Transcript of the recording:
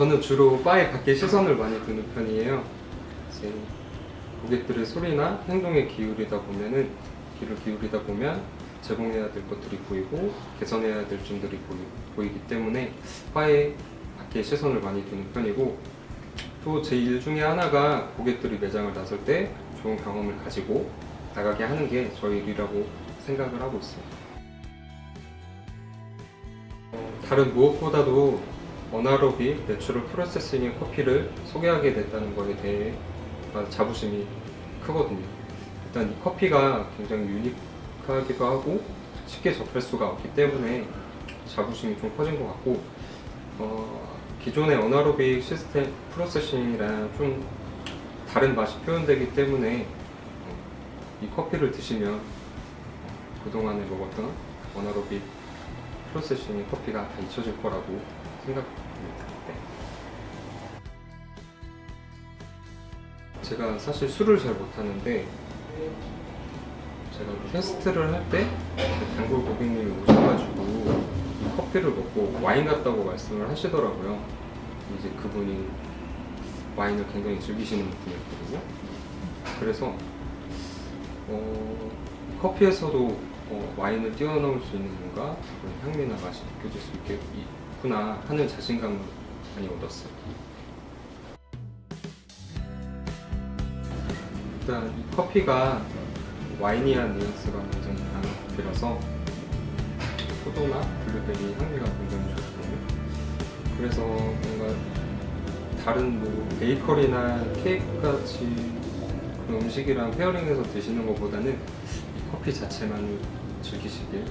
저는 주로 바에 밖에 시선을 많이 두는 편이에요. 이제 고객들의 소리나 행동에 기울이다 보면은 귀를 기울이다 보면 제공해야 될 것들이 보이고 개선해야 될 점들이 보이, 보이기 때문에 바에 밖에 시선을 많이 두는 편이고 또 제 일 중에 하나가 고객들이 매장을 나설 때 좋은 경험을 가지고 나가게 하는 게 저희 일이라고 생각을 하고. 어, 다른 무엇보다도 어나로빅 내추럴 프로세싱의 커피를 소개하게 됐다는 것에 대해 자부심이 크거든요. 일단 이 커피가 굉장히 유니크하기도 하고 쉽게 접할 수가 없기 때문에 자부심이 좀 커진 것 같고 어, 기존의 어나로빅 시스템 프로세싱이랑 좀 다른 맛이 표현되기 때문에 어, 이 커피를 드시면 어, 그동안에 먹었던 어나로빅 프로세싱의 커피가 다 잊혀질 거라고 생각합니다. 네. 제가 사실 술을 잘 못하는데 제가 테스트를 할 때 단골 고객님이 오셔가지고 이 커피를 먹고 와인 같다고 말씀을 하시더라고요. 이제 그분이 와인을 굉장히 즐기시는 분이었거든요. 그래서 어, 커피에서도 어, 와인을 뛰어넘을 수 있는 뭔가 향미나 맛이 느껴질 수 있게 있구나 하는 자신감을 많이 얻었어요. 일단 이 커피가 와이니한 뉘앙스가 굉장히 강한 커피라서 포도나 블루베리 향미가 굉장히 좋거든요. 그래서 뭔가 다른 뭐 베이커리나 케이크 같이 그런 음식이랑 페어링해서 드시는 것보다는 이 커피 자체만을 즐기시길